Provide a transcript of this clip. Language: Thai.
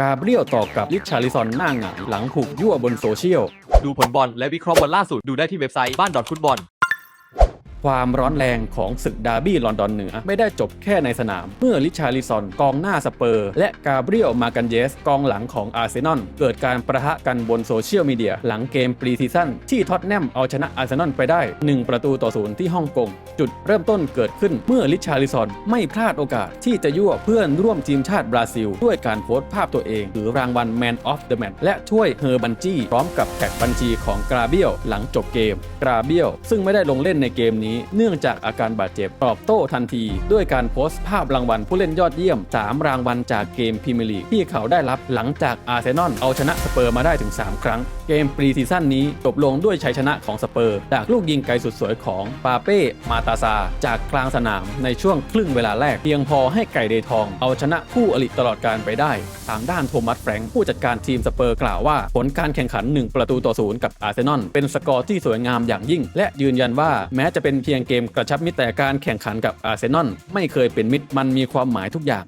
กาเบรียลต่อกับลิชาริซอนหน้าหงายหลังถูกยั่วบนโซเชียล ดูผลบอลและวิเคราะห์บอลล่าสุดดูได้ที่เว็บไซต์บ้านดอทฟุตบอล ความร้อนแรงของศึกดาร์บี้ลอนดอนเหนือ ไม่ได้จบแค่ในสนาม เมื่อลิชาริซอนกองหน้าสเปอร์ และกาเบรียลมากันเยส กองหลังของอาร์เซนอลเกิดการประทะกันบนโซเชียลมีเดีย หลังเกมปรีซีซั่นที่ท็อตแนมเอาชนะอาร์เซนอลไปได้ 1 ประตูต่อศูนย์ที่ฮ่องกง จุดเริ่มต้นเกิดขึ้นเมื่อลิชาริซอนไม่พลาดโอกาส ที่จะยั่วเพื่อนร่วมทีมชาติบราซิล ด้วยการโพสต์ภาพตัวเองถือรางวัล Man of the Match และช่วยเฮอร์บันจี้พร้อมกับแท็กบัญชีของกราเบียลหลังจบเกมกราเบียลซึ่งไม่ได้ลงเล่นในเกมนี้นี้เนื่องจากอาการบาดเจ็บตอบโต้ทันที ด้วยการโพสต์ภาพรางวัลผู้เล่นยอดเยี่ยม 3 รางวัลจากเกมพรีเมียร์ลีกที่เขาได้รับหลังจากอาร์เซนอลเอาชนะสเปอร์มาได้ถึง 3 ครั้ง เกมปรีซีซั่นนี้จบลงด้วยชัยชนะของสเปอร์ จากลูกยิงไกลสุดสวยของปาเป้มาตาซา จากกลางสนามในช่วงครึ่งเวลาแรกเพียงพอให้ไก่เดทอง เอาชนะคู่อริตลอดการไปได้ ทางด้านโทมัสแฟรงค์ผู้จัดการทีมสเปอร์กล่าวว่าผลการแข่งขัน 1 ประตูต่อศูนย์กับอาร์เซนอลเป็นสกอร์ที่สวยงามอย่างยิ่ง และยืนยันว่าแม้จะเป็นเพียงเกมกระชับมิตรแต่การแข่งขันกับอาร์เซนอลไม่เคยเป็นมิตรมันมีความหมายทุกอย่าง